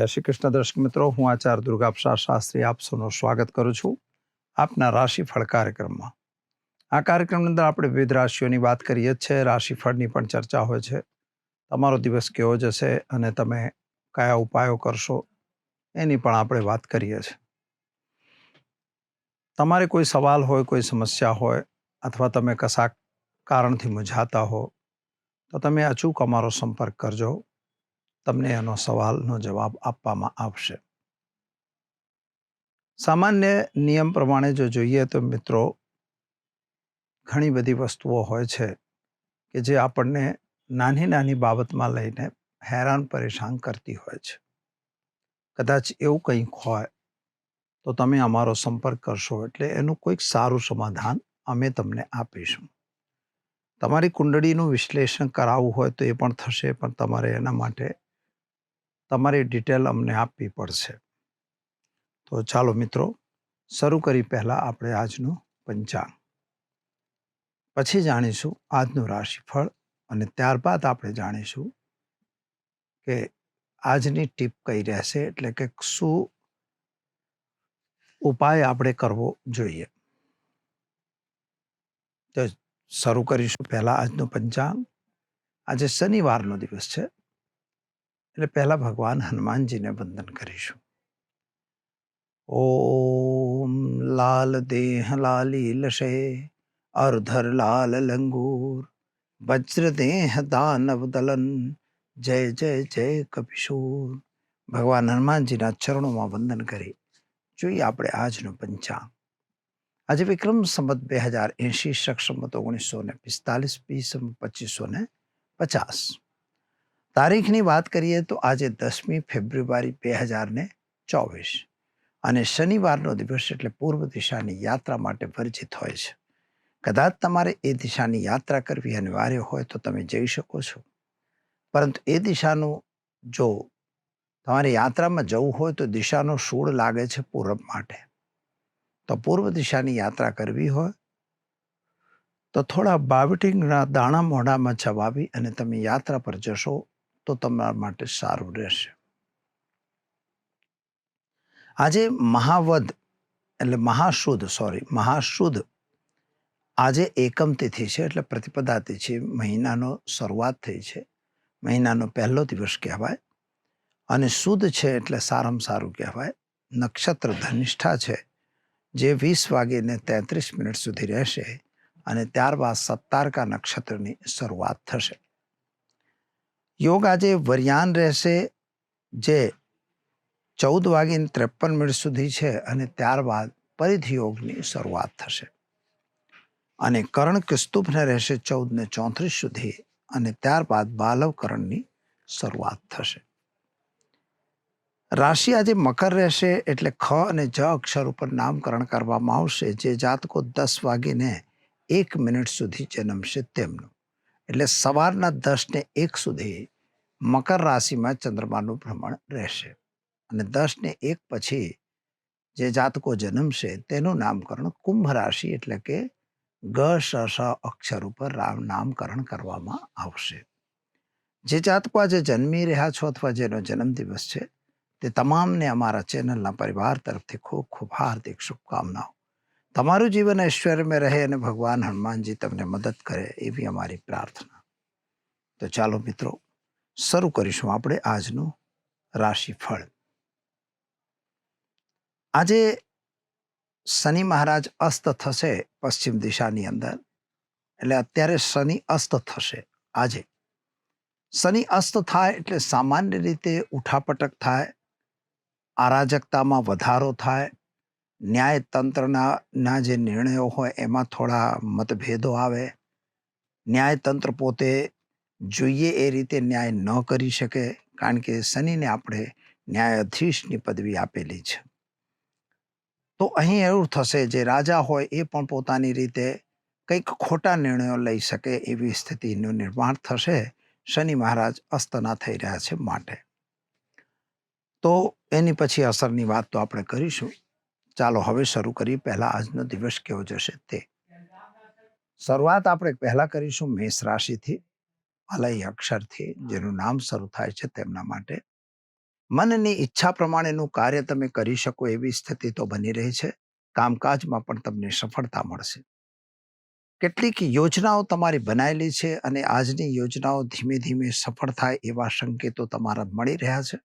જય શ્રી કૃષ્ણ. દર્શક મિત્રો, હું આચાર્ય દુર્ગાપ્સા શાસ્ત્રી આપ સૌનું સ્વાગત કરું છું આપના રાશિફળ કાર્યક્રમમાં. આ કાર્યક્રમની અંદર આપણે વિવિધ રાશિઓની વાત કરીએ જ છે રાશિફળની પણ ચર્ચા હોય છે. તમારો દિવસ કેવો જશે અને તમે કયા ઉપાયો કરશો એની પણ આપણે વાત કરીએ છીએ. તમારે કોઈ સવાલ હોય, કોઈ સમસ્યા હોય અથવા તમે કશા કારણથી મૂંઝાતા હો તો તમે અચૂક અમારો સંપર્ક કરજો. તમને એનો સવાલનો જવાબ આપવામાં આવશે. સામાન્ય નિયમ પ્રમાણે જો જોઈએ તો મિત્રો, ઘણી બધી વસ્તુઓ હોય છે કે જે આપણને નાની નાની બાબતમાં લઈને હેરાન પરેશાન કરતી હોય છે. કદાચ એવું કંઈક હોય, તો તમે અમારો સંપર્ક કરશો એટલે એનું કોઈક સારું સમાધાન અમે તમને આપીશું. તમારી કુંડળીનું વિશ્લેષણ કરાવવું હોય તો એ પણ થશે, પણ તમારે એના માટે તમારી ડિટેલ અમને આપવી પડશે. તો ચાલો મિત્રો, શરૂ કરી પહેલાં આપણે આજનું પંચાંગ. પછી જાણીશું આજનું રાશિફળ અને ત્યારબાદ આપણે જાણીશું કે આજની ટીપ કઈ રહેશે એટલે કે શું ઉપાય આપણે કરવો જોઈએ. તો શરૂ કરીશું પહેલાં આજનું પંચાંગ. આજે શનિવારનો દિવસ છે. એટલે પહેલા ભગવાન હનુમાનજીને વંદન કરીશું. ઓમ લાલ દેહ લાલી લશે અર્ધર લાલ લંગૂર, વજ્ર દેહ દાનવ દલન, જય જય જય કપિશૂર. ભગવાન હનુમાનજીના ચરણોમાં વંદન કરી. જોઈએ આપણે આજનું પંચાંગ. આજે વિક્રમ સંમત બે હજાર એંશી સક્ષમત ઓગણીસો ને પિસ્તાલીસ બીસમ પચીસો ને પચાસ. તારીખની વાત કરીએ તો આજે દસમી ફેબ્રુઆરી બે હજાર ને ચોવીસ. અને શનિવારનો દિવસ એટલે પૂર્વ દિશાની યાત્રા માટે વર્જિત હોય છે. કદાચ તમારે એ દિશાની યાત્રા કરવી અનિવાર્ય હોય તો તમે જઈ શકો છો. પરંતુ એ દિશાનું જો તમારે યાત્રામાં જવું હોય તો દિશાનો સૂળ લાગે છે પૂરબ માટે. તો પૂર્વ દિશાની યાત્રા કરવી હોય તો થોડા બાવટિંગના દાણા મોઢામાં ચવાવી અને તમે યાત્રા પર જશો તો તમારા માટે સારું રહેશે. આજે મહાવદ, એટલે મહાશુદ્ધ સોરી મહાશુદ્ધ આજે એકમ તિથિ છે, એટલે પ્રતિપદા તિથિ મહિનાનો શરૂઆત થઈ છે. મહિનાનો પહેલો દિવસ કહેવાય. અને શુદ્ધ છે એટલે સારામાં સારું કહેવાય. નક્ષત્ર ધનિષ્ઠા છે, જે વીસ વાગીને તેત્રીસ મિનિટ સુધી રહેશે અને ત્યારબાદ સત્તારકા નક્ષત્રની શરૂઆત થશે. યોગ આજે વરિયાન રહેશે, જે ચૌદ વાગીને ત્રેપન મિનિટ સુધી છે અને ત્યારબાદ ફરીથી યોગની શરૂઆત થશે. અને કરણ કિસ્તુભને રહેશે ચૌદ ને ચોત્રીસ સુધી અને ત્યારબાદ બાલવ કરણની શરૂઆત થશે. રાશિ આજે મકર રહેશે એટલે ખ અને જ અક્ષર ઉપર નામકરણ કરવામાં આવશે. જે જાતકો દસ વાગીને એક મિનિટ સુધી જન્મશે તેમનું. એટલે સવારના દસને એક સુધી મકર રાશિમાં ચંદ્રમાનું ભ્રમણ રહેશે. અને દસને એક પછી જે જાતકો જન્મશે તેનું નામકરણ કુંભ રાશિ એટલે કે ગ શ અક્ષર ઉપર રામ નામકરણ કરવામાં આવશે. જે જાતકો આજે જન્મી રહ્યા છો અથવા જેનો જન્મદિવસ છે તે તમામને અમારા ચેનલના પરિવાર તરફથી ખૂબ ખૂબ હાર્દિક શુભકામનાઓ. તમારું જીવન ઐશ્વર્યમાં રહે અને ભગવાન હનુમાનજી તમને મદદ કરે એવી અમારી પ્રાર્થના. તો ચાલો મિત્રો, શરૂ કરીશું આપણે આજનું રાશિફળ. આજે શનિ મહારાજ અસ્ત થશે પશ્ચિમ દિશાની અંદર, એટલે અત્યારે શનિ અસ્ત થશે આજે. શનિ અસ્ત થાય એટલે સામાન્ય રીતે ઉઠાપટક થાય અરાજકતામાં વધારો થાય ન્યાયતંત્રના ના જે નિર્ણયો હોય એમાં થોડા મતભેદો આવે. ન્યાયતંત્ર પોતે જોઈએ એ રીતે ન્યાય ન કરી શકે કારણ કે શનિને આપણે ન્યાયાધીશની પદવી આપેલી છે. તો અહીં એવું થશે જે રાજા હોય એ પણ પોતાની રીતે કંઈક ખોટા નિર્ણયો લઈ શકે એવી સ્થિતિનું નિર્માણ થશે શનિ મહારાજ અસ્તના થઈ રહ્યા છે માટે. તો એની પછી અસરની વાત તો આપણે કરીશું. ચાલો હવે શરૂ કરીએ પહેલા આજનો દિવસ કેવો જશે તે. શરૂઆત આપણે પહેલા કરીશું મેષ રાશિથી, અલય અક્ષરથી, જેનું નામ શરૂ થાય છે તેમના માટે. મનની ઈચ્છા પ્રમાણેનું કાર્ય તમે કરી શકો એવી સ્થિતિ તો બની રહી છે. કામકાજમાં પણ તમને સફળતા મળશે. કેટલીક યોજનાઓ તમારી બનાવેલી છે અને આજની યોજનાઓ ધીમે ધીમે સફળ થાય એવા સંકેતો તમારા મળી રહ્યા છે.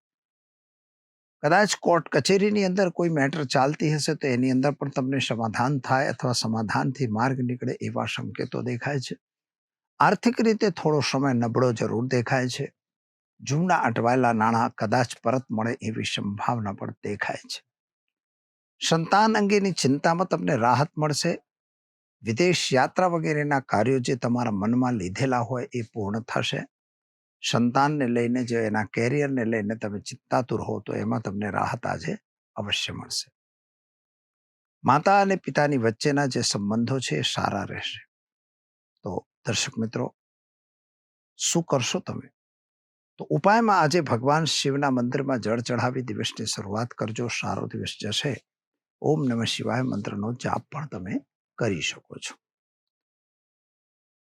કદાચ કોર્ટ કચેરીની અંદર કોઈ મેટર ચાલતી હશે તો એની અંદર પણ તમને સમાધાન થાય અથવા સમાધાનથી માર્ગ નીકળે એવા સંકેતો દેખાય છે. આર્થિક રીતે થોડો સમય નબળો જરૂર દેખાય છે. જૂના અટવાયેલા નાણાં કદાચ પરત મળે એવી સંભાવના પણ દેખાય છે. સંતાન અંગેની ચિંતામાં તમને રાહત મળશે. વિદેશ યાત્રા વગેરેના કાર્યો જે તમારા મનમાં લીધેલા હોય એ પૂર્ણ થશે. સંતાનને લઈને જે એના કેરિયરને લઈને તમે ચિંતાતુર હો, તો એમાં તમને રાહત આજે અવશ્ય મળશે. માતા અને પિતાની વચ્ચેના જે સંબંધો છે એ સારા રહેશે. તો દર્શક મિત્રો, શું કરશો તમે? તો ઉપાયમાં આજે ભગવાન શિવના મંદિરમાં જળ ચઢાવી દિવસની શરૂઆત કરજો, સારો દિવસ જશે. ઓમ નમઃ શિવાય મંત્રનો જાપ પણ તમે કરી શકો છો.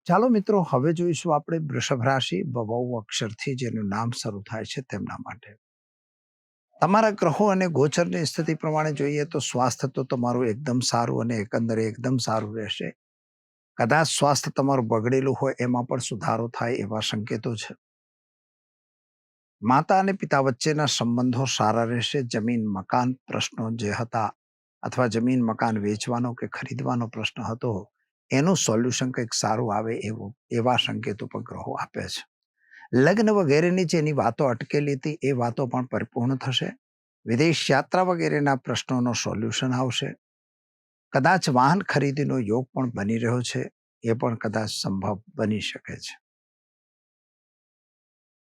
ચાલો મિત્રો, હવે જોઈશું આપણે વૃષભ રાશિ બહુ અક્ષરથી જેનું નામ શરૂ થાય છે તેમના માટે. તમારા ગ્રહો અને ગોચરની સ્થિતિ પ્રમાણે જોઈએ તો સ્વાસ્થ્ય તો તમારું એકદમ સારું અને એકંદરે એકદમ સારું રહેશે. કદાચ સ્વાસ્થ્ય તમારું બગડેલું હોય એમાં પણ સુધારો થાય એવા સંકેતો છે. માતા અને પિતા વચ્ચેના સંબંધો સારા રહેશે. જમીન, મકાન પ્રશ્નો જે હતા અથવા જમીન, મકાન વેચવાનો કે ખરીદવાનો પ્રશ્ન હતો એનું સોલ્યુશન કંઈક સારું આવે એવું, એવા સંકેત ઉપગ્રહો ગ્રહો આપે છે. લગ્ન વગેરેની જેની વાતો અટકેલી હતી, એ વાતો પણ પરિપૂર્ણ થશે. વિદેશ યાત્રા વગેરેના પ્રશ્નોનો સોલ્યુશન આવશે. કદાચ વાહન ખરીદીનો યોગ પણ બની રહ્યો છે, એ પણ કદાચ સંભવ બની શકે છે.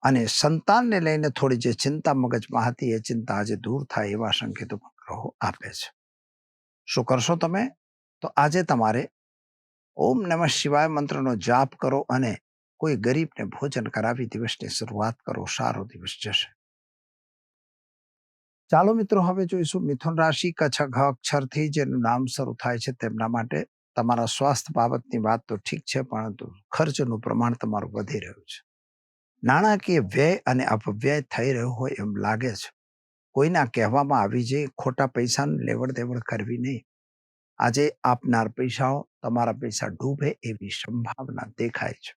અને સંતાનને લઈને થોડી જે ચિંતા મગજમાં હતી, એ ચિંતા આજે દૂર થાય એવા સંકેતો પણ આપે છે. શું કરશો તમે? તો આજે તમારે ઓમ નમઃ શિવાય મંત્રનો જાપ કરો અને કોઈ ગરીબને ભોજન કરાવી દિવસની શરૂઆત કરો. સારો દિવસ જશે. ચાલો મિત્રો, હવે જોઈશું. મિથુન રાશિ કચ્છ અક્ષરથી જેનું નામ શરૂ થાય છે તેમના માટે તમારા સ્વાસ્થ્ય બાબતની વાત તો ઠીક છે, પરંતુ ખર્ચનું પ્રમાણ તમારું વધી રહ્યું છે. નાણાકીય વ્યય અને અપવ્યય થઈ રહ્યો હોય એમ લાગે છે. કોઈના કહેવામાં આવી જાય ખોટા પૈસાનું લેવડ દેવડ કરવી નહીં. આજે આપનાર પૈસાઓ તમારા પૈસા ડૂબે એવી સંભાવના દેખાય છે.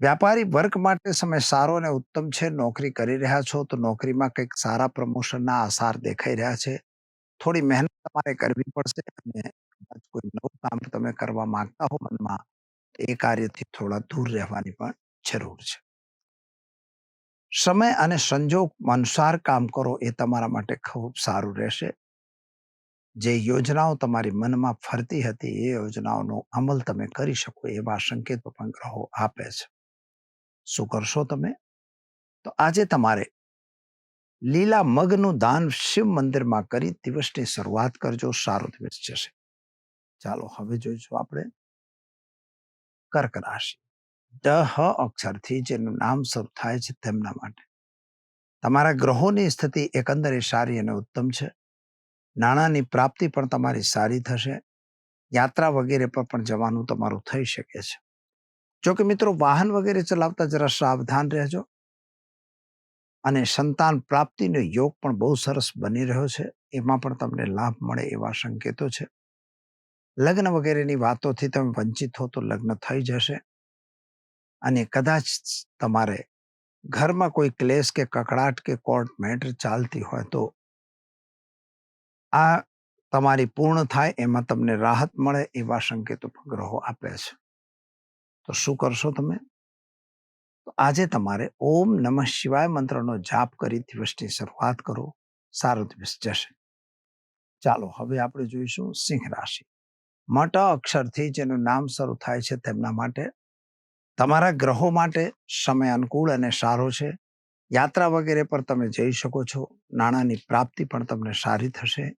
વ્યાપારી વર્ગ માટે સમય સારો અને ઉત્તમ છે, નોકરી કરી રહ્યા છો તો નોકરીમાં કંઈક સારા પ્રમોશનના આસાર દેખાઈ રહ્યા છે. થોડી મહેનત તમારે કરવી પડશે અને કોઈ નવું કામ તમે કરવા માંગતા હો મનમાં, એ કાર્યથી થોડા દૂર રહેવાની પણ જરૂર છે. સમય અને સંજોગ અનુસાર કામ કરો એ તમારા માટે ખૂબ સારું રહેશે. જે યોજનાઓ તમારી મનમાં ફરતી હતી, એ યોજનાઓનો અમલ તમે કરી શકો, એવા સંકેતો પણ ગ્રહો આપે છે. શું કરશો તમે? તો આજે તમારે લીલા મગનું દાન શિવ મંદિરમાં કરી દિવસની શરૂઆત કરજો, સારો દિવસ જશે. ચાલો, હવે જોઈશું આપણે. કર્ક રાશિ. ડ હ અક્ષરથી જેનું નામ શરૂ થાય છે તેમના માટે. તમારા ગ્રહોની સ્થિતિ એકંદરે સારી અને ઉત્તમ છે. નાણાંની પ્રાપ્તિ પણ તમારી સારી થશે. યાત્રા વગેરે પર પણ જવાનું તમારું થઈ શકે છે. જો કે મિત્રો, વાહન વગેરે ચલાવતા જરા સાવધાન રહેજો. અને સંતાન પ્રાપ્તિનો યોગ પણ બહુ સરસ બની રહ્યો છે. એમાં પણ તમને લાભ મળે એવા સંકેતો છે. લગ્ન વગેરેની વાતોથી તમે વંચિત હો તો લગ્ન થઈ જશે. અને કદાચ તમારે ઘરમાં કોઈ ક્લેશ કે કકડાટ કે કોર્ટ મેટર ચાલતી હોય તો આ તમારી પૂર્ણ થાય, એમાં તમને રાહત મળે એવા સંકેતો ગ્રહો આપે છે. તો શું કરશો તમે? આજે તમારે ઓમ નમઃ શિવાય મંત્રનો જાપ કરી દિવસની શરૂઆત કરો. સારો દિવસ જશે. ચાલો, હવે આપણે જોઈશું સિંહ રાશિ. મોટા અક્ષરથી જેનું નામ શરૂ થાય છે તેમના માટે તમારા ગ્રહો માટે સમય અનુકૂળ અને સારો છે. યાત્રા વગેરે પર તમે જઈ શકો છો. નાણાંની પ્રાપ્તિ પણ તમને સારી થશે.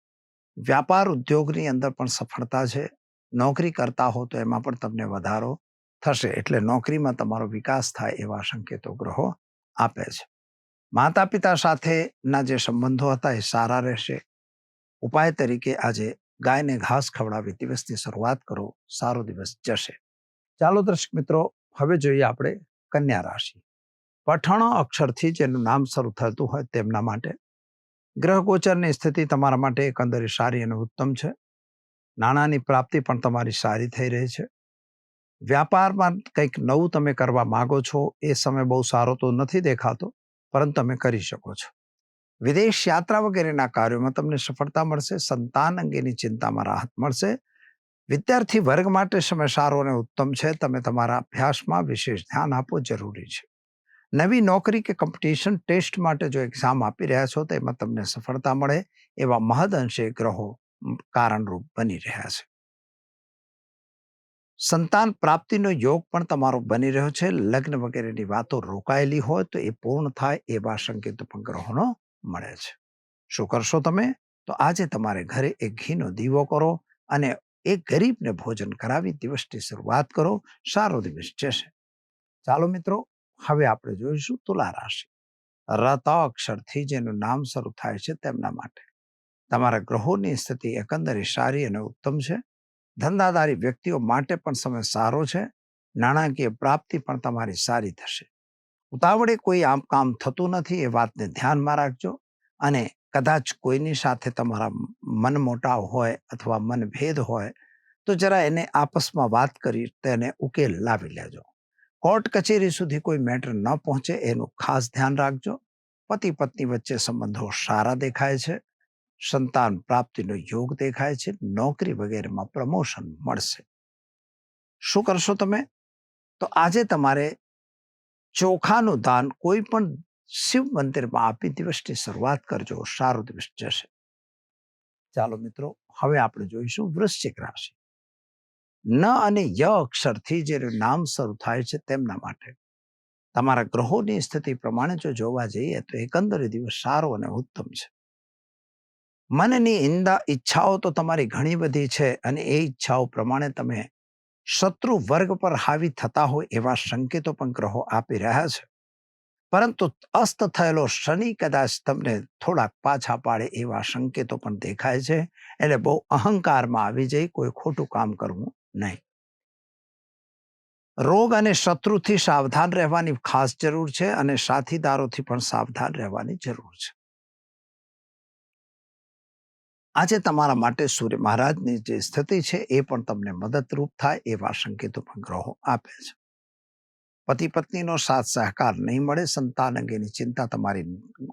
વ્યાપાર ઉદ્યોગની અંદર પણ સફળતા છે. નોકરી કરતા હો તો એમાં પણ તમને વધારો થશે. એટલે નોકરીમાં તમારો વિકાસ થાય એવા સંકેતો ગ્રહો આપે છે. માતા પિતા સાથેના જે સંબંધો હતા એ સારા રહેશે. ઉપાય તરીકે આજે ગાયને ઘાસ ખવડાવી દિવસની શરૂઆત કરો. સારો દિવસ જશે. ચાલો દર્શક મિત્રો, હવે જોઈએ આપણે કન્યા રાશિ. પઠણ અક્ષરથી જેનું નામ શરૂ થતું હોય તેમના માટે ગ્રહ ગોચરની સ્થિતિ તમારા માટે એકંદરે સારી અને ઉત્તમ છે. નાણાંની પ્રાપ્તિ પણ તમારી સારી થઈ રહી છે. વ્યાપારમાં કંઈક નવું તમે કરવા માંગો છો એ સમય બહુ સારો તો નથી દેખાતો, પરંતુ તમે કરી શકો છો. વિદેશ યાત્રા વગેરેના કાર્યોમાં તમને સફળતા મળશે, સંતાન અંગેની ચિંતામાં રાહત મળશે. વિદ્યાર્થી વર્ગ માટે સમય સારો અને ઉત્તમ છે. તમે તમારા અભ્યાસમાં વિશેષ ધ્યાન આપવું જરૂરી છે. નવી નોકરી કે કોમ્પિટિશન ટેસ્ટ માટે જો એક્ઝામ આપી રહ્યા છો, તો એમાં તમને સફળતા મળે એવા મહદઅંશે ગ્રહો કારણરૂપ બની રહ્યા છે. સંતાન પ્રાપ્તિનો યોગ પણ તમારો બની રહ્યો છે. લગ્ન વગેરેની વાતો રોકાયેલી હોય તો એ પૂર્ણ થાય એવા સંકેત પણ ગ્રહોનો મળે છે. શું કરશો તમે? તો આજે તમારે ઘરે એક ઘીનો દીવો કરો અને એક ગરીબને ભોજન કરાવી દિવસની શરૂઆત કરો. સારો દિવસ જશે. ચાલો મિત્રો હવે આપણે જોઈશું તુલા રાશિ. રત અક્ષરથી જેનું નામ શરૂ થાય છે તેમના માટે. તમારા ગ્રહોની સ્થિતિ એકંદરે સારી અને ઉત્તમ છે. ધંધાદારી વ્યક્તિઓ માટે પણ સમય સારો છે. નાણાકીય પ્રાપ્તિ પણ તમારી સારી થશે. ઉતાવળે કોઈ આમ કામ થતું નથી એ વાતને ધ્યાનમાં રાખજો અને કદાચ કોઈની સાથે તમારા મન મોટાવ હોય અથવા મનભેદ હોય તો જરા એને આપસમાં વાત કરી તેને ઉકેલ લાવી લેજો. કોર્ટ કચેરી સુધી કોઈ મેટર ન પહોંચે એનું ખાસ ધ્યાન રાખજો. પતિ પત્ની વચ્ચે સંબંધો સારા દેખાય છે. સંતાન પ્રાપ્તિનો યોગ દેખાય છે. નોકરી વગેરેમાં પ્રમોશન મળશે. શું કરશો તમે? તો આજે તમારે ચોખાનું દાન કોઈ પણ શિવ મંદિરમાં આપી દિવસની શરૂઆત કરજો. સારો દિવસ જશે. ચાલો મિત્રો, હવે આપણે જોઈશું વૃશ્ચિક રાશિ. ન અને ય અક્ષરથી જે નામ શરૂ થાય છે તેમના માટે. તમારા ગ્રહોની સ્થિતિ પ્રમાણે જો જોવા જઈએ તો એકંદરે દિવસ સારો અને ઉત્તમ છે. મનની ઈંદા ઈચ્છાઓ તો તમારી ઘણી બધી છે અને એ ઈચ્છાઓ પ્રમાણે તમે શત્રુ વર્ગ પર હાવી થતા હોય એવા સંકેતો પણ ગ્રહો આપી રહ્યા છે. પરંતુ અસ્ત થયેલો શનિ કદાચ તમને થોડાક પાછા પાડે એવા સંકેતો પણ દેખાય છે. એટલે બહુ અહંકારમાં આવી જઈ કોઈ ખોટું કામ કરવું નહીં. રોગ અને શત્રુથી સાવધાન રહેવાની ખાસ જરૂર છે અને સાથીદારોથી પણ સાવધાન રહેવાની જરૂર છે. આજે તમારા માટે સૂર્ય મહારાજની જે સ્થિતિ છે એ પણ તમને મદદરૂપ થાય એવા સંકેતો પણ ગ્રહો આપે છે. પતિ પત્નીનો સાથ સહકાર નહીં મળે, સંતાન અંગેની ચિંતા તમારી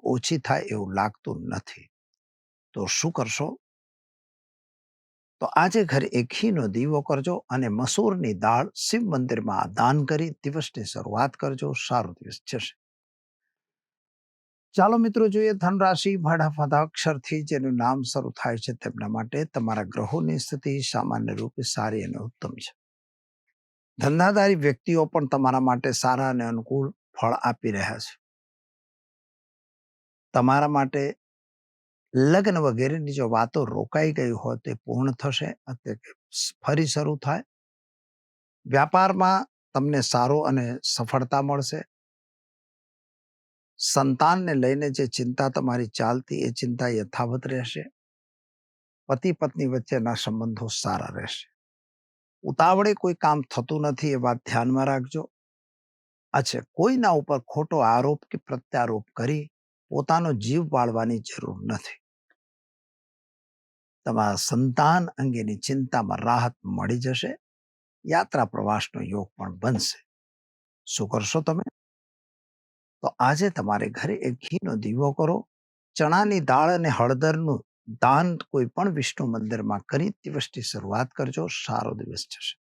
ઓછી થાય એવું લાગતું નથી. તો શું કરશો? તો આજે ઘરે એક ઘીનો દીવો કરજો અને મસૂરની દાળ શિવ મંદિરમાં દાન કરી દિવસની શરૂઆત કરજો. સારો દિવસ જશે. ચાલો મિત્રો જોઈએ ધનરાશિ ભાડા ફાદા અક્ષરથી જેનું નામ શરૂ થાય છે તેમના માટે તમારા ગ્રહોની સ્થિતિ સામાન્ય રૂપે સારી અને ઉત્તમ છે. ધંધાદારી વ્યક્તિઓ પણ તમારા માટે સારા અને અનુકૂળ ફળ આપી રહ્યા છે. તમારા માટે લગ્ન વગેરેની જો વાતો રોકાઈ ગઈ હોય તે પૂર્ણ થશે ફરી શરૂ થાય. વ્યાપારમાં તમને સારો અને સફળતા મળશે. સંતાનને લઈને જે ચિંતા તમારી ચાલતી, એ ચિંતા યથાવત રહેશે. પતિ પત્ની વચ્ચેના સંબંધો સારા રહેશે. ઉતાવળે કોઈ કામ થતું નથી, એ વાત ધ્યાનમાં રાખજો. અચ્છા, કોઈના ઉપર ખોટો આરોપ કે પ્રત્યારોપ કરી પોતાનો જીવ બાળવાની જરૂર નથી. તમારા સંતાન અંગેની ચિંતામાં રાહત મળી જશે. યાત્રા પ્રવાસનો યોગ પણ બનશે. શું કરશો તમે? તો આજે તમારે ઘરે એક ઘીનો દીવો કરો. ચણાની દાળ અને હળદરનું દાન કોઈ પણ વિષ્ણુ મંદિરમાં કરી દિવસની શરૂઆત કરજો. સારો દિવસ જશે.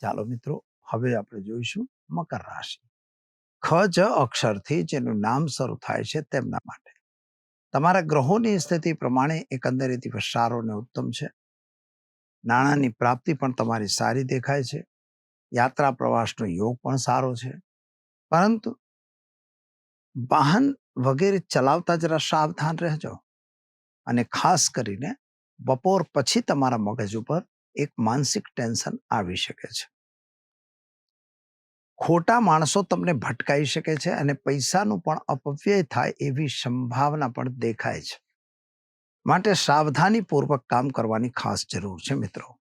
ચાલો મિત્રો, હવે આપણે જોઈશું મકર રાશિ. ખ, જ અક્ષરથી જેનું નામ શરૂ થાય છે તેમના માટે. તમારા ગ્રહોની સ્થિતિ પ્રમાણે એકંદરે દિવસ સારો અને ઉત્તમ છે. નાણાંની પ્રાપ્તિ પણ તમારી સારી દેખાય છે. યાત્રા પ્રવાસનો યોગ પણ સારો છે. પરંતુ વાહન વગેરે ચલાવતા જરા સાવધાન રહેજો. અને ખાસ કરીને બપોર પછી તમારા મગજ ઉપર એક માનસિક ટેન્શન આવી શકે છે. ખોટા માણસો તમને ભટકાઈ શકે છે અને પૈસાનું પણ અપવ્યય થાય એવી સંભાવના પણ દેખાય છે. માટે સાવધાનીપૂર્વક કામ કરવાની ખાસ જરૂર છે મિત્રો.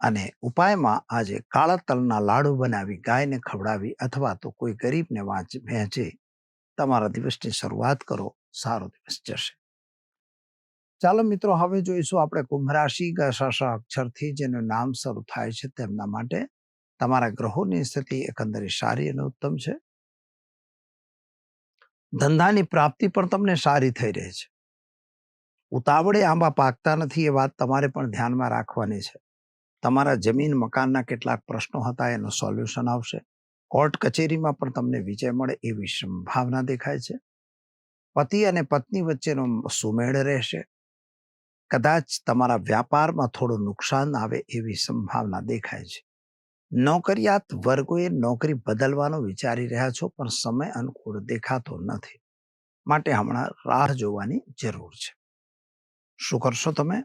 અને ઉપાયમાં આજે કાળા તલના લાડુ બનાવી, ગાયને ખવડાવી અથવા તો કોઈ ગરીબને વાંચ, વહેંચી તમારા દિવસની શરૂઆત કરો, સારો દિવસ જશે. ચાલો મિત્રો, હવે જોઈશું આપણે કુંભ રાશિ અક્ષરથી જેનું નામ શરૂ થાય છે તેમના માટે તમારા ગ્રહોની સ્થિતિ એકંદરે સારી અને ઉત્તમ છે. ધંધાની પ્રાપ્તિ પણ તમને સારી થઈ રહી છે. ઉતાવળે આંબા પાકતા નથી એ વાત તમારે પણ ધ્યાનમાં રાખવાની છે. તમારા જમીન મકાનના કેટલાક પ્રશ્નો હતા એનું સોલ્યુશન આવશે. કોર્ટ કચેરીમાં પણ તમને વિજય મળે એવી સંભાવના દેખાય છે. પતિ અને પત્ની વચ્ચેનો સુમેળ રહેશે. કદાચ તમારા વ્યાપારમાં થોડું નુકસાન આવે એવી સંભાવના દેખાય છે. નોકરિયાત વર્ગોએ નોકરી બદલવાનું વિચારી રહ્યા છો, પણ સમય અનુકૂળ દેખાતો નથી. માટે હમણાં રાહ જોવાની જરૂર છે. શું કરશો તમે?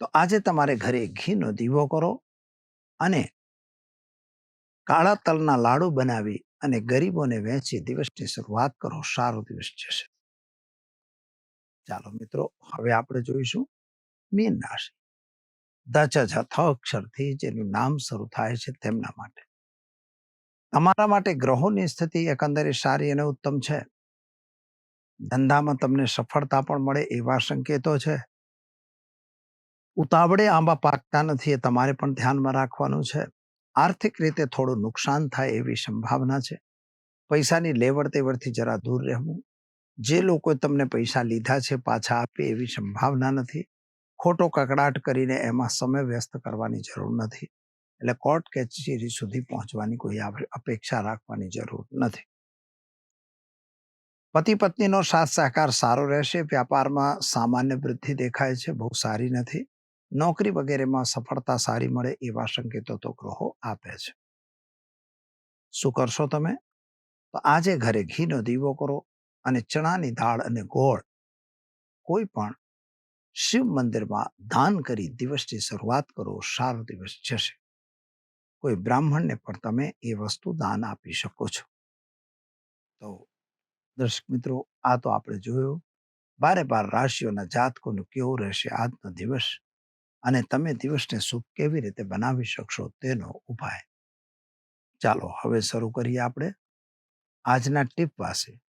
તો આજે તમારે ઘરે ઘીનો દીવો કરો અને કાળા તલના લાડુ બનાવી અને ગરીબોને વહેંચી દિવસની શરૂઆત કરો. સારો દિવસ જશે. ચાલો મિત્રો, હવે આપણે જોઈશું મીન રાશિ. દચ થ અક્ષરથી જેનું નામ શરૂ થાય છે તેમના માટે. તમારા માટે ગ્રહોની સ્થિતિ એકંદરે સારી અને ઉત્તમ છે. ધંધામાં તમને સફળતા પણ મળે એવા સંકેતો છે. ઉતાવળે આંબા પાકતા નથી એ તમારે પણ ધ્યાનમાં રાખવાનું છે. આર્થિક રીતે થોડું નુકસાન થાય એવી સંભાવના છે. પૈસાની લેવડ તેવડથી જરા દૂર રહેવું. જે લોકોએ તમને પૈસા લીધા છે પાછા આપે એવી સંભાવના નથી. ખોટો કકડાટ કરીને એમાં સમય વ્યસ્ત કરવાની જરૂર નથી. એટલે કોર્ટ કચેરી સુધી પહોંચવાની કોઈ અપેક્ષા રાખવાની જરૂર નથી. પતિ પત્નીનો સાથ સહકાર સારો રહેશે, વ્યાપારમાં સામાન્ય વૃદ્ધિ દેખાય છે, બહુ સારી નથી. નોકરી વગેરેમાં સફળતા સારી મળે એવા સંકેતો તો ગ્રહો આપે છે. શું કરશો તમે? તો આજે ઘરે ઘીનો દીવો કરો અને ચણાની દાળ અને ગોળ કોઈ પણ શિવ મંદિરમાં દાન કરી દિવસની શરૂઆત કરો, સારો દિવસ જશે. કોઈ બ્રાહ્મણને પણ તમે એ વસ્તુ દાન આપી શકો છો. તો દર્શક મિત્રો, આ તો આપણે જોયું. બારે બાર રાશિઓના જાતકોનું કેવું રહેશે આજનો દિવસ અને તમે દિવસને શુભ કેવી રીતે બનાવી શકશો તેનો ઉપાય. ચાલો, હવે શરૂ કરીએ આપણે. આજના ટીપ પાસે.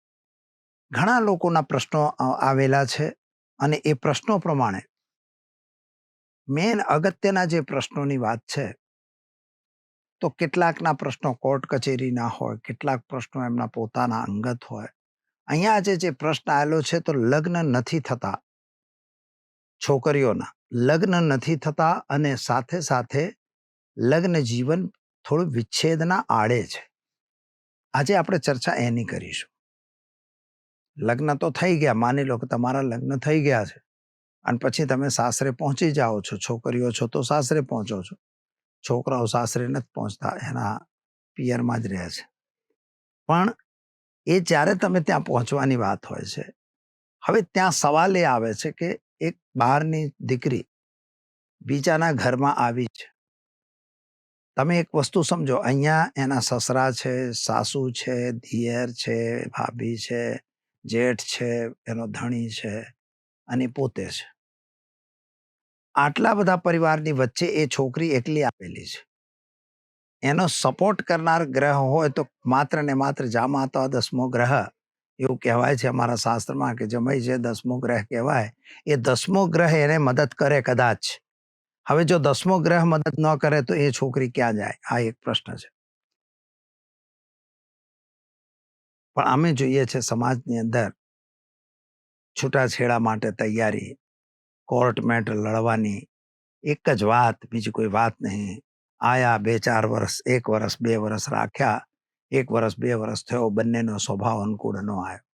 ઘણા લોકોના પ્રશ્નો આવેલા છે. અને એ પ્રશ્નો પ્રમાણે મેન અગત્યના જે પ્રશ્નોની વાત છે, તો કેટલાકના પ્રશ્નો કોર્ટ કચેરીના હોય, કેટલાક પ્રશ્નો એમના પોતાના અંગત હોય. અહીંયા આજે જે પ્રશ્ન આવેલો છે તો લગ્ન નથી થતા છોકરીઓના. લગ્ન નથી થતા અને સાથે સાથે લગ્ન જીવન થોડું વિચ્છેદના આડે છે. આજે આપણે ચર્ચા એની કરીશું. લગ્ન તો થઈ ગયા, માની લો કે તમારા લગ્ન થઈ ગયા છે. અને પછી તમે સાસરે પહોંચી જાઓ છો, છોકરીઓ છો તો સાસરે પહોંચો છો. છોકરાઓ સાસરે નથી પહોંચતા, એના પિયરમાં જ રહે છે. પણ એ જ્યારે તમે ત્યાં પહોંચવાની વાત હોય છે, હવે ત્યાં સવાલ એ આવે છે કે એક બહારની દીકરી બીજાના ઘરમાં આવી છે તમે એક વસ્તુ સમજો, અહીંયા એના સસરા છે, સાસુ છે, દિયર છે, ભાભી છે જેઠ છે, એનો ધણી છે અને પોતે છે. આટલા બધા પરિવારની વચ્ચે એ છોકરી એકલી આપેલી છે. એનો સપોર્ટ કરનાર ગ્રહ હોય તો માત્ર ને માત્ર જામાતા દસમો ગ્રહ, એવું કહેવાય છે અમારા શાસ્ત્રમાં કે જમય જે દસમો ગ્રહ કહેવાય, એ દસમો ગ્રહ એને મદદ કરે કદાચ. હવે જો દસમો ગ્રહ મદદ ન કરે તો એ છોકરી ક્યાં જાય? આ એક પ્રશ્ન છે. પણ અમે જોઈએ છે સમાજની અંદર છૂટાછેડા માટે તૈયારી, કોર્ટ મેટર લડવાની, એક જ વાત, બીજી કોઈ વાત નહીં. આયા બે ચાર વર્ષ એક વર્ષ બે વર્ષ રાખ્યા, એક વર્ષ બે વર્ષ થયો, બંનેનો સ્વભાવ અનુકૂળ ન આવ્યો.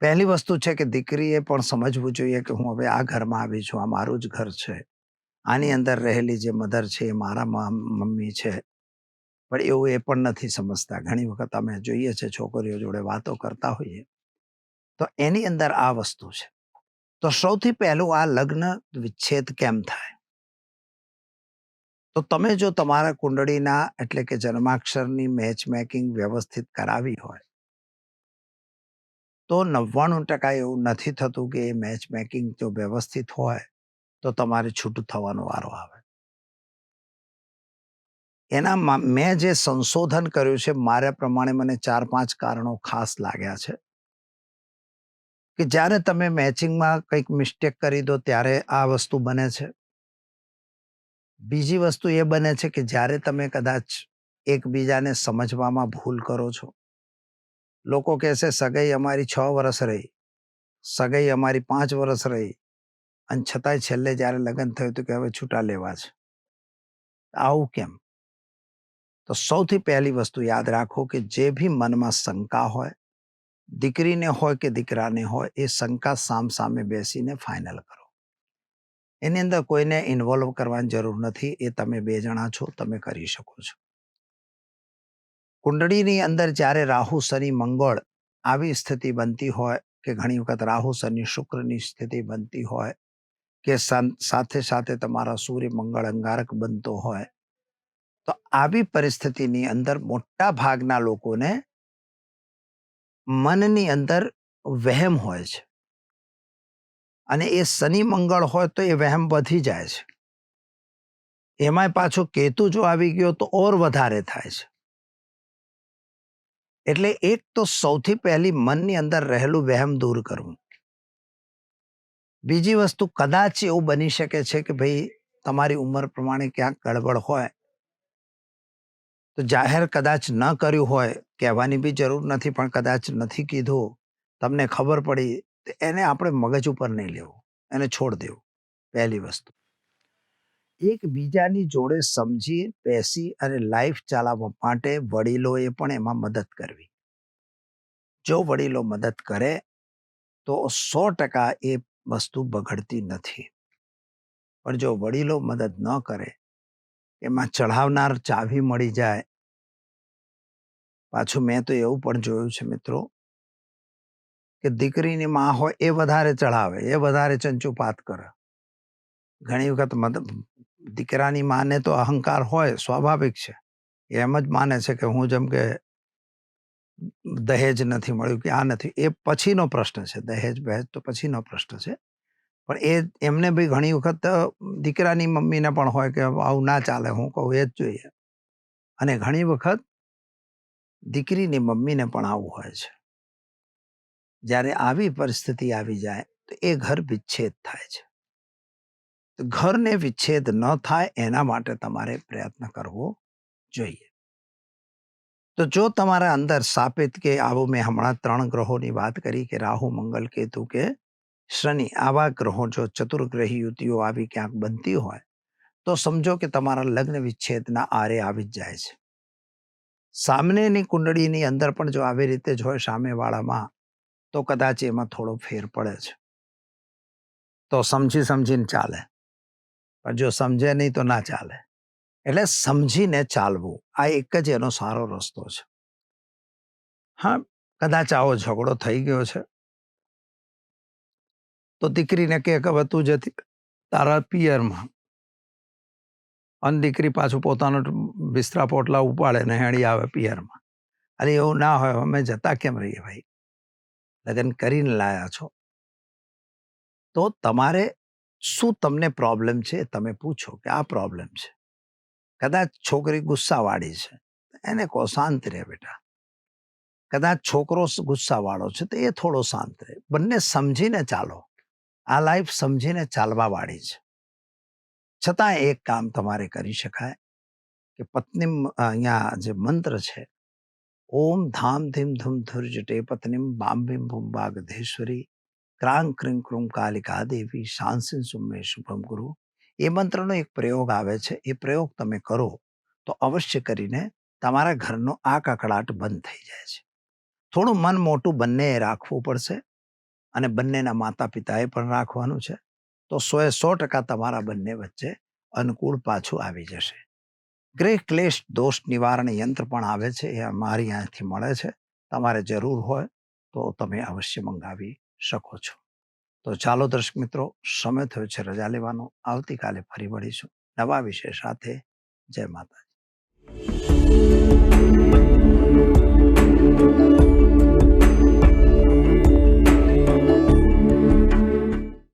પહેલી વસ્તુ છે કે દીકરીએ પણ સમજવું જોઈએ કે હું હવે આ ઘરમાં આવી છું, આ મારું જ ઘર છે. આની અંદર રહેલી જે મધર છે એ મારા મમ્મી છે. પણ એવું એ પણ નથી સમજતા. ઘણી વખત અમે જોઈએ છે, છોકરીઓ જોડે વાતો કરતા હોઈએ. તો એની અંદર આ વસ્તુ છે. તો સૌથી પહેલું આ લગ્ન વિચ્છેદ કેમ થાય? તો તમે જો તમારા કુંડળીના એટલે કે જન્માક્ષરની મેચ મેકિંગ વ્યવસ્થિત કરાવી હોય, તો નવ્વાણું ટકા એવું નથી થતું કે એ મેચ મેકિંગ જો વ્યવસ્થિત હોય, તો તમારે છૂટું થવાનો વારો આવે. એના મેં જે સંશોધન કર્યું છે, મારા પ્રમાણે મને 4-5 કારણો ખાસ લાગ્યા છે. કે જ્યારે તમે મેચિંગમાં કંઈક મિસ્ટેક કરી દો, ત્યારે આ વસ્તુ બને છે. બીજી વસ્તુ એ બને છે કે જ્યારે તમે કદાચ એકબીજાને સમજવામાં ભૂલ કરો છો. લોકો કહેશે, સગાઈ અમારી છ વર્ષ રહી. સગાઈ અમારી પાંચ વર્ષ રહી. અને છતાંય છેલ્લે જ્યારે લગ્ન થયું હતું કે હવે છૂટા લેવા છે. આવું કેમ? તો સૌથી પહેલી વસ્તુ યાદ રાખો કે જે ભી મનમાં શંકા હોય, દીકરીને હોય કે દીકરાને હોય એ શંકા સામ-સામે બેસીને ફાઇનલ કરો. એની અંદર કોઈને ઇન્વોલ્વ કરવાની જરૂર નથી. એ તમે બે જણા છો, તમે કરી શકો છો. કુંડળીની અંદર જ્યારે રાહુ, શનિ, મંગળ આવી સ્થિતિ બનતી હોય કે ઘણી વખત રાહુ, શનિ, શુક્રની સ્થિતિ બનતી હોય કે સાથે સાથે તમારા સૂર્ય, મંગળ અંગારક બનતો હોય. તો આવી પરિસ્થિતિની અંદર મોટા ભાગના લોકોને મનની અંદર વહેમ હોય છે. અને એ શનિ, મંગળ હોય તો એ વહેમ વધી જાય છે. એમાંય પાછો કેતુ જો આવી ગયો તો ઓર વધારે થાય છે. એટલે એક તો સૌથી પહેલી મનની અંદર રહેલું વહેમ દૂર કરવું. બીજી વસ્તુ કદાચ એવું બની શકે છે કે ભાઈ તમારી ઉંમર પ્રમાણે ક્યાંક ગડબડ હોય. તો જાહેર કદાચ ન કર્યું હોય, કહેવાની બી જરૂર નથી પણ કદાચ નથી કીધું, તમને ખબર પડી એને આપણે મગજ ઉપર નહીં લેવું. એને છોડ દેવું. પહેલી વસ્તુ. એકબીજાની જોડે સમજી, બેસી અને લાઈફ ચલાવવા માટે વડીલોએ પણ એમાં મદદ કરવી. જો વડીલો મદદ કરે તો સો ટકા એ વસ્તુ બગડતી નથી. પણ જો વડીલો મદદ ન કરે, એમાં ચઢાવનાર ચાવી મળી જાય. પાછું મેં તો એવું પણ જોયું છે મિત્રો કે દીકરીની માં હોય એ વધારે ચઢાવે, એ વધારે ચંચુપાત કરે. ઘણી વખત મત દીકરાની માને તો અહંકાર હોય, સ્વાભાવિક છે. એમ જ માને છે કે હું જેમ કે દહેજ નથી મળ્યું કે આ નથી. એ પછીનો પ્રશ્ન છે. દહેજ-બહેજ તો પછીનો પ્રશ્ન છે. પણ એ એમને બી ઘણી વખત દીકરાની મમ્મીને પણ હોય કે આવું ના ચાલે, હું કહું એ જ જોઈએ. અને ઘણી વખત દીકરીની મમ્મીને પણ આવું હોય છે. જ્યારે આવી પરિસ્થિતિ આવી જાય તો એ ઘર વિચ્છેદ થાય છે. તો ઘરને વિચ્છેદ ન થાય એના માટે તમારે પ્રયત્ન કરવો જોઈએ. તો જો તમારા અંદર સાપિત કે આવું મેં હમણાં ત્રણ ગ્રહોની વાત કરી કે રાહુ, મંગલ કેતુ કે શનિ આવા ગ્રહો જો ચતુર્ગ્રહી યુતિઓ આવી ક્યાંક બનતી હોય, તો સમજો કે તમારા લગ્ન વિચ્છેદના આરે આવી જ જાય છે. સામનેની કુંડળીની અંદર પણ જો આવી રીતે જ હોય સામેવાળામાં તો કદાચ એમાં થોડો ફેર પડે છે. તો સમજી સમજીને ચાલે. પણ જો સમજે નહીં તો ના ચાલે. એટલે સમજીને ચાલવું આ એક જ એનો સારો રસ્તો છે. હા, કદાચ આવો ઝઘડો થઈ ગયો છે. તો દીકરીને કહે કે હવે તું જતી તારા પિયરમાં. અને દીકરી પાછું પોતાનો બિસ્તરા પોટલા ઉપાડે ને હેણી આવે પિયરમાં. અરે એવું ના હોય, અમે જતા કેમ રહીએ ભાઈ? લગ્ન કરીને લાયા છો. તો તમારે શું તમને પ્રોબ્લેમ છે તમે પૂછો કે આ પ્રોબ્લેમ છે. કદાચ છોકરી ગુસ્સાવાળી છે. એને કહો, શાંત રહે બેટા. કદાચ છોકરો ગુસ્સાવાળો છે, તો એ થોડો શાંત રહે. બંને સમજીને ચાલો. આ લાઈફ સમજીને ચાલવા વાળી છે. છતાં એક કામ તમારે કરી શકાય કે પત્નીમ અહીંયા જે મંત્ર છે, ઓમ ધામ ધીમ ધૂમ ધુર્જટે પત્નીમ બામ ભીમ ભૂમ બાગધેશ્વરી ક્રાંગ ક્રિંગ ક્રુમ કાલિકા દેવી શાંસિન સુમે શુભમ ગુરુ. એ મંત્રનો એક પ્રયોગ આવે છે. એ પ્રયોગ તમે કરો તો અવશ્ય કરીને તમારા ઘરનો આ કકડાટ બંધ થઈ જાય છે. થોડું મન મોટું બંને રાખવું પડશે. અને બંનેના માતા પિતાએ પણ રાખવાનું છે. તો સો એ સો ટકા તમારા બંને વચ્ચે અનુકૂળ પાછું આવી જશે. ગ્રહ, ક્લેશ, દોષ નિવારણ યંત્ર પણ આવે છે, એ અમારી અહીંયાથી મળે છે. તમારે જરૂર હોય તો તમે અવશ્ય મંગાવી શકો છો. તો ચાલો દર્શક મિત્રો, સમય થયો છે રજા લેવાનો. આવતીકાલે ફરી મળીશું. નવા વિષય સાથે જય માતા